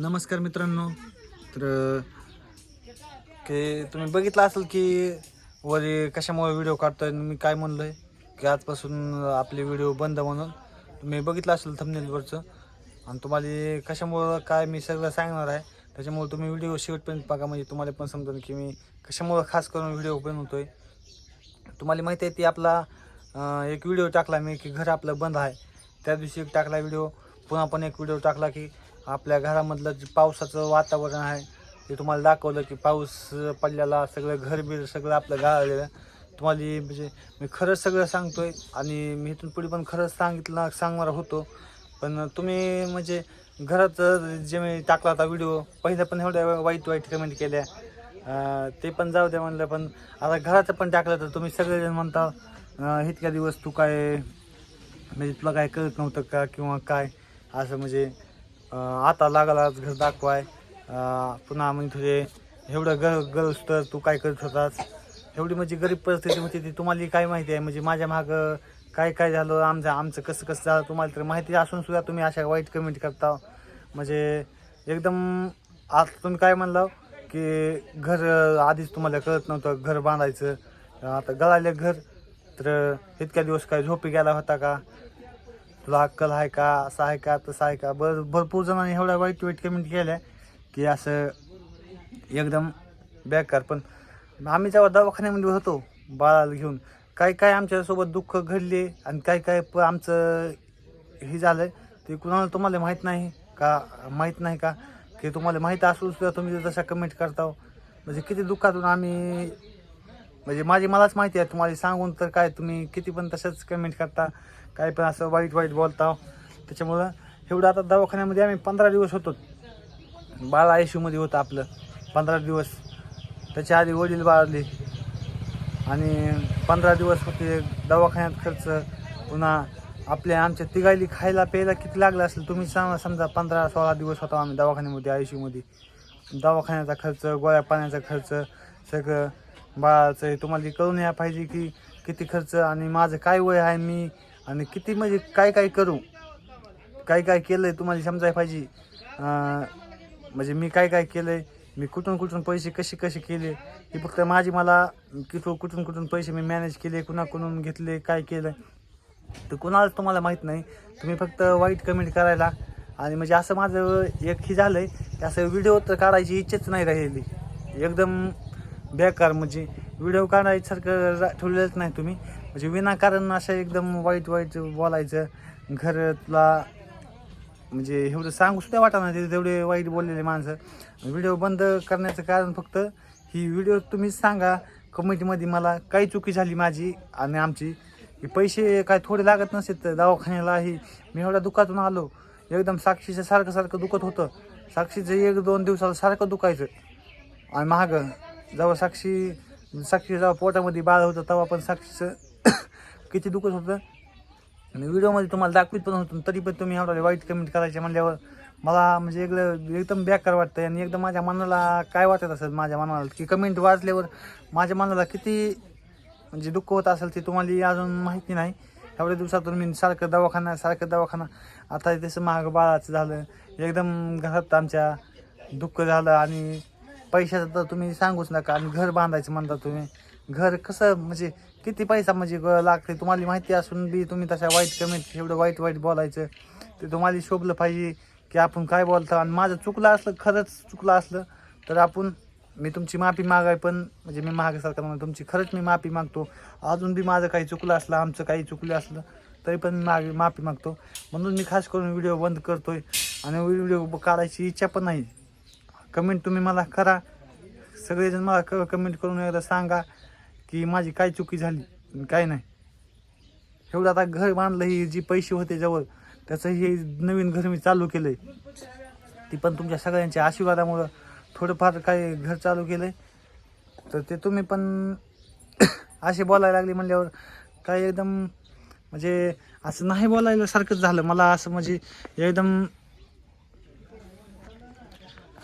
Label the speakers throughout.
Speaker 1: नमस्कार मित्रांनो. तर की तुम्ही बघितलं असेल की वरी कशामुळे व्हिडिओ काढतोय मी काय म्हणलोय? की आजपासून आपले व्हिडिओ बंद म्हणून. तुम्ही बघितलं असेल थंबनेलवरचं आणि तुम्हाला कशामुळं काय मी सगळं सांगणार आहे. त्याच्यामुळे तुम्ही व्हिडिओ शेवटपर्यंत बघा. म्हणजे तुम्हाला पण समजेल की मी कशामुळं खास करून व्हिडिओ बनवतोय तुम्हाला माहिती आहे ती आपला एक व्हिडिओ टाकला मी की घर आपलं बंद आहे. त्या दिवशी एक टाकला व्हिडिओ पुन्हा पण एक व्हिडिओ टाकला की आपल्या घरामधलं जे पावसाचं वातावरण आहे ते तुम्हाला दाखवलं की पाऊस पडलेला सगळं घर बीर सगळं आपलं गाळलेलं. तुम्हाला म्हणजे मी खरंच सगळं सांगतोय आणि मी इथून पुढे पण खरंच सांगितलं सांगणार होतो. पण तुम्ही म्हणजे घरात जे मी टाकला होता व्हिडिओ पहिलं पण एवढ्या वाईट वाईट कमेंट केल्या. ते पण जाऊ द्या म्हणलं पण आता घराचं पण टाकलं तर तुम्ही सगळेजण म्हणता इतक्या दिवस तू काय म्हणजे तुला काय कळत नव्हतं का किंवा काय? असं म्हणजे आता लागलाच घर दाखवाय. पुन्हा म्हणजे तुझे एवढं गर गरज तर तू काय करत होतास? एवढी म्हणजे गरीब परिस्थिती होती ती. तुम्हाला काय माहिती आहे? म्हणजे माझ्या मागं काय काय झालं? आमचं आमचं कसं कसं झालं? तुम्हाला तर माहिती असून सुद्धा तुम्ही अशा वाईट कमेंट करता. म्हणजे एकदम आज तुम्ही काय म्हणलं की घर आधीच तुम्हाला कळत नव्हतं घर बांधायचं. आता गळाले घर तर इतक्या दिवस काय झोपी गेला होता का? तुला अक्कल आहे का? असं आहे का? तसं आहे का? बर भरपूर जणांनी एवढ्या वाईट वाईट कमेंट केल्या की असं एकदम बेकार. पण आम्ही जेव्हा दवाखान्यामध्ये होतो बाळाला घेऊन काय काय आमच्यासोबत दुःख घडले आणि काय काय प आमचं हे झालं ते कुणाला तुम्हाला माहीत नाही का? माहीत नाही का? की तुम्हाला माहीत असून सुद्धा तुम्ही जर तशा कमेंट करता म्हणजे किती दुःखातून आम्ही म्हणजे माझी मलाच माहिती आहे तुम्हाला सांगून तर काय तुम्ही किती पण तसंच कमेंट करता काय पण असं वाईट वाईट बोलता. त्याच्यामुळं एवढं आता दवाखान्यामध्ये आम्ही पंधरा दिवस होतो. बाळ आयमध्ये होतं आपलं पंधरा दिवस. त्याच्या आधी वडील बाळले. आणि पंधरा दिवस होते दवाखान्यात खर्च. पुन्हा आपल्या आमच्या तिघायली खायला प्यायला किती लागलं असेल तुम्ही सांगा समजा पंधरा सोळा दिवस होता आम्ही दवाखान्यामध्ये आयमध्ये दवाखान्याचा खर्च गोळ्या पाण्याचा खर्च सगळं. बाळाचं हे तुम्हाला कळून या पाहिजे की किती खर्च आणि माझं काय वय आहे मी आणि किती म्हणजे काय काय करू? काय काय केलं आहे तुम्हाला समजायला पाहिजे? म्हणजे मी काय काय केलं आहे मी कुठून कुठून पैसे कसे कसे केले? हे फक्त माझी मला किती कुठून कुठून पैसे मी मॅनेज केले कुणाकडून घेतले काय केलं? तर कुणालाच तुम्हाला माहीत नाही. तुम्ही फक्त वाईट कमेंट करायला. आणि म्हणजे असं माझं एक हे झालं आहे की असं व्हिडिओ तर काढायची इच्छाच नाही राहिली एकदम बेकार म्हणजे व्हिडिओ काढायसारखं ठेवलेलंच नाही तुम्ही. म्हणजे विनाकारण असं एकदम वाईट वाईट बोलायचं घरातला म्हणजे एवढं सांगू सुद्धा वाटा नाही तेवढे वाईट बोललेले माणसं. व्हिडिओ बंद करण्याचं कारण फक्त ही व्हिडिओ तुम्हीच सांगा. कमिटीमध्ये मला काही चुकी झाली माझी आणि आमची. की पैसे काय थोडे लागत नसेल तर दवाखान्यालाही. मी एवढ्या दुखातून आलो. एकदम साक्षीचं सारखं सारखं दुखत होतं. साक्षीचं एक दोन दिवसाला सारखं दुखायचं. आणि महाग जेव्हा साक्षी साक्षी जेव्हा पोटामध्ये बाळ होतं तेव्हा पण साक्षीचं किती दुखत होतं. आणि व्हिडिओमध्ये तुम्हाला दाखवित पण होतं तरी पण तुम्ही एवढा वाईट कमेंट करायचे म्हणल्यावर मला म्हणजे एकदम एकदम बेकार वाटतं आणि एकदम माझ्या मनाला काय वाटत असेल माझ्या मनाला की कमेंट वाचल्यावर माझ्या मनाला किती म्हणजे दुःख होत असेल ते तुम्हाला अजून माहिती नाही. एवढ्या दिवसातून मी सारखं दवाखाना सारखं दवाखाना. आता तसं महाग बाळाचं झालं. एकदम घरात आमच्या दुःख झालं आणि पैशाचं तर तुम्ही सांगूच नका. आणि घर बांधायचं म्हणता तुम्ही. घर कसं म्हणजे किती पैसा म्हणजे ग- लागते? तुम्हाला माहिती असून बी तुम्ही तशा वाईट कमेंट एवढं वाईट वाईट बोलायचं. ते तुम्हाला शोभलं पाहिजे की आपण काय बोलतो. आणि माझं चुकलं असलं खरंच चुकलं असलं तर आपण मी तुमची माफी मागाय पण म्हणजे मी महागासारखं म्हणून तुमची खरंच मी माफी मागतो. अजून बी माझं काही चुकलं असलं आमचं काही चुकलं असलं तरी पण मी माग माफी मागतो. म्हणून मी खास करून व्हिडिओ बंद करतोय. आणि व्हिडिओ काढायची इच्छा पण नाही. कमेंट तुम्ही मला करा. सगळेजण मला क कमेंट करून एकदा सांगा की माझी काय चुकी झाली काय नाही. एवढं आता घर बांधलं ही जी पैसे होते जवळ त्याचं हे नवीन घर मी चालू केलं आहे ती पण तुमच्या सगळ्यांच्या आशीर्वादामुळं थोडंफार काही घर चालू केलं आहे तर ते तुम्ही पण असे बोलायला लागले म्हणल्यावर काय एकदम म्हणजे असं नाही बोलायला सारखंच झालं. मला असं म्हणजे एकदम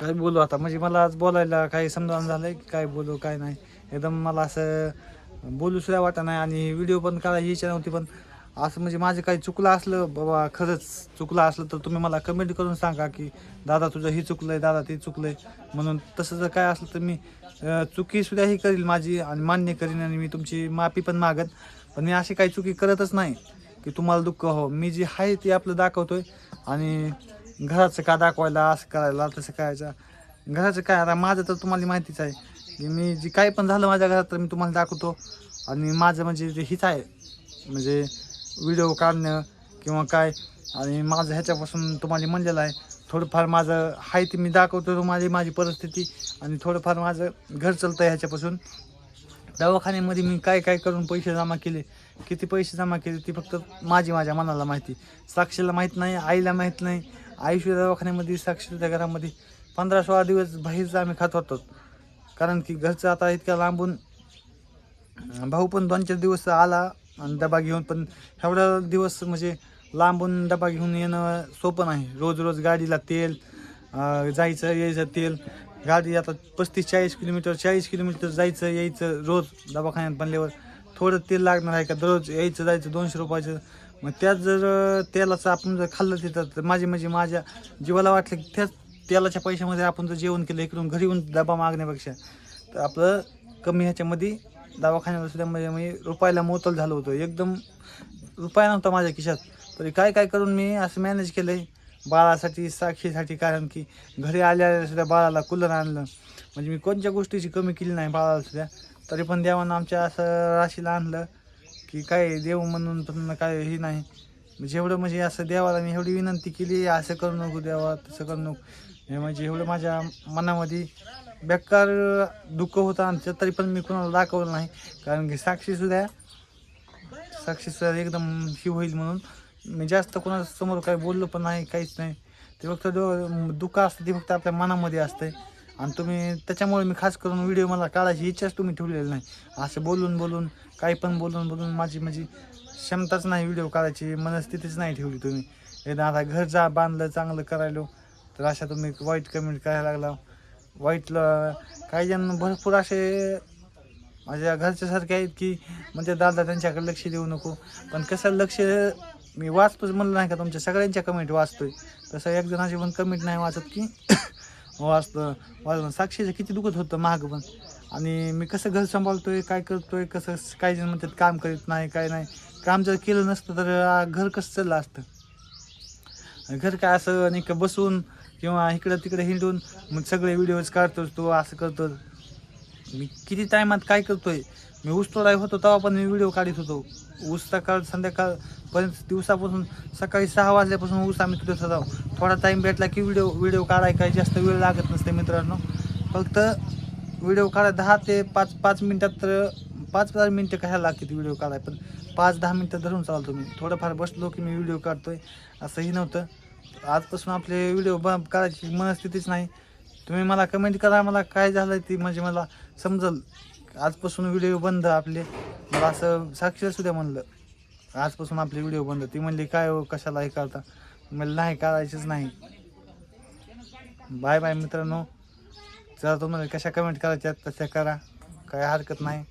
Speaker 1: काय बोलू आता? म्हणजे मला आज बोलायला काही समजावून झालं की काय बोलू काय नाही. एकदम मला असं बोलू सुद्धा वाटत नाही आणि व्हिडिओ पण काढायची इच्छा नव्हती पण असं म्हणजे माझं काही चुकलं असलं बाबा खरंच चुकलं असलं तर तुम्ही मला कमेंट करून सांगा की दादा तुझं हे चुकलं आहे दादा ते चुकलं आहे म्हणून तसं जर काय असलं तर मी अं, चुकीसुद्धा ही करील माझी आणि मान्य करीन आणि मी तुमची माफी पण मागत. पण मी अशी काही चुकी करतच नाही की तुम्हाला दुःख हो. मी जे आहे ते आपलं दाखवतोय आणि घराचं का दाखवायला असं करायला तसं करायचं. घराचं काय आता माझं तर तुम्हाला माहितीच आहे. की मी जे काय पण झालं माझ्या घरात तर मी तुम्हाला दाखवतो. आणि माझं म्हणजे जे हीच आहे म्हणजे व्हिडिओ काढणं किंवा काय आणि माझं ह्याच्यापासून तुम्हाला म्हणलेलं आहे. थोडंफार माझं आहे ते मी दाखवतो माझी माझी परिस्थिती. आणि थोडंफार माझं घर चालतं आहे ह्याच्यापासून. दवाखान्यामध्ये मी काय काय करून पैसे जमा केले किती पैसे जमा केले ती फक्त माझी माझ्या मनाला माहिती. साक्षीला माहीत नाही आईला माहीत नाही आयुष्य दवाखान्यामध्ये साक्षीच्या घरामध्ये पंधरा सोळा दिवस बाहेरचं आम्ही खात होतो. कारण की घरचं आता इतक्या लांबून भाऊ पण दोन चार दिवस आला आणि डबा घेऊन पण एवढा दिवस म्हणजे लांबून डबा घेऊन येणं सोपं नाही. रोज रोज गाडीला तेल जायचं यायचं तेल. गाडी आता पस्तीस चाळीस किलोमीटर चाळीस किलोमीटर जायचं यायचं रोज दवाखान्यात बनल्यावर. थोडं तेल लागणार आहे का? दररोज यायचं जायचं दोनशे रुपयाचं मग त्याच जर तेलाचं आपण जर खाल्लं तिथं तर माझे म्हणजे माझ्या जीवाला वाटलं की त्याच तेलाच्या पैशामध्ये आपण जर जेवण केलं इकडून घरी येऊन डबा मागण्यापेक्षा तर आपलं कमी ह्याच्यामध्ये दवाखान्याला सुद्धा म्हणजे मी रुपयाला मोतल झालो होतो. एकदम रुपया नव्हता माझ्या खिशात. तरी काय काय करून मी असं मॅनेज केलं आहे बाळासाठी साक्षीसाठी कारण की घरी आल्या सुद्धा बाळाला कूलर आणलं. म्हणजे मी कोणत्या गोष्टीची कमी केली नाही बाळाला सुद्धा. तरी पण देवानं आमच्या असं राशीला आणलं. की काय देव म्हणून पण काय हे नाही. म्हणजे एवढं म्हणजे असं देवाला मी एवढी विनंती केली असं करू नको देवा तसं करू नको. हे म्हणजे एवढं माझ्या मनामध्ये बेकार दुःख होतं आणि तरी पण मी कोणाला दाखवलं नाही. कारण की साक्षीसुद्धा साक्षीसुद्धा एकदम ही होईल म्हणून. मी जास्त कोणासमोर काही बोललो पण नाही काहीच नाही. ते फक्त दुःख असतं ते फक्त आपल्या मनामध्ये असतंय. आणि तुम्ही त्याच्यामुळे मी खास करून व्हिडिओ मला काढायची इच्छाच तुम्ही ठेवलेली नाही. असं बोलून बोलून काही पण बोलून बोलून माझी माझी क्षमताच नाही व्हिडिओ काढायची मनस्थितीच नाही ठेवली तुम्ही. एकदा आता घर जा बांधलं चांगलं करायलो. तर अशा तुम्ही वाईट कमेंट करायला लागला. वाईटला काही जण भरपूर असे माझ्या घरच्यासारखे आहेत की म्हणजे दादा त्यांच्याकडे लक्ष देऊ नको. पण कसं लक्ष मी वाचतोच म्हणलं नाही का तुमच्या सगळ्यांच्या कमेंट वाचतोय. तसं एक जणाची पण कमेंट नाही वाचत की हो, वाचतं वाचलं साक्षीचं किती दुखत होतं महाग पण. आणि मी कसं घर सांभाळतोय काय करतोय कसं काही जण म्हणतात काम करीत नाही काय नाही. काम जर केलं नसतं तर घर कसं चाललं असतं? घर काय असं नाही का बसून किंवा इकडं तिकडे हिंडून मग सगळे व्हिडिओज काढतोच तो असं करतो मी किती टायमात काय करतोय? मी ऊस तोडाय होतो तेव्हा पण मी व्हिडिओ काढत होतो. ऊस सकाळ संध्याकाळ पर्यंत दिवसापासून सकाळी सहा वाजल्यापासून ऊस आम्ही तुटत होतो. थोडा टाईम भेटला की व्हिडिओ व्हिडिओ काढाय काही जास्त वेळ लागत नसते मित्रांनो. फक्त व्हिडिओ काढाय दहा ते पाच पाच मिनटात तर पाच दहा मिनटं कशाला लागते व्हिडिओ काढाय? पण पाच दहा मिनटं धरून चालतो मी. थोडंफार बसलो की मी व्हिडिओ काढतोय. असंही नव्हतं. आजपासून आपले व्हिडिओ ब काढायची मनस्थितीच नाही. तुम्ही मला कमेंट करा मला काय झालं ती म्हणजे मला समजल. आजपासून व्हिडिओ बंद आपले. मला असं साक्षीला सुद्धा म्हणलं. आजपासून आपले व्हिडिओ बंद. ती म्हणली काय हो कशाला हे करता? मला नाही करायचंच नाही. बाय बाय मित्रांनो. जरा तुम्हाला कशा कमेंट करायच्या तशा करा. काय हरकत नाही.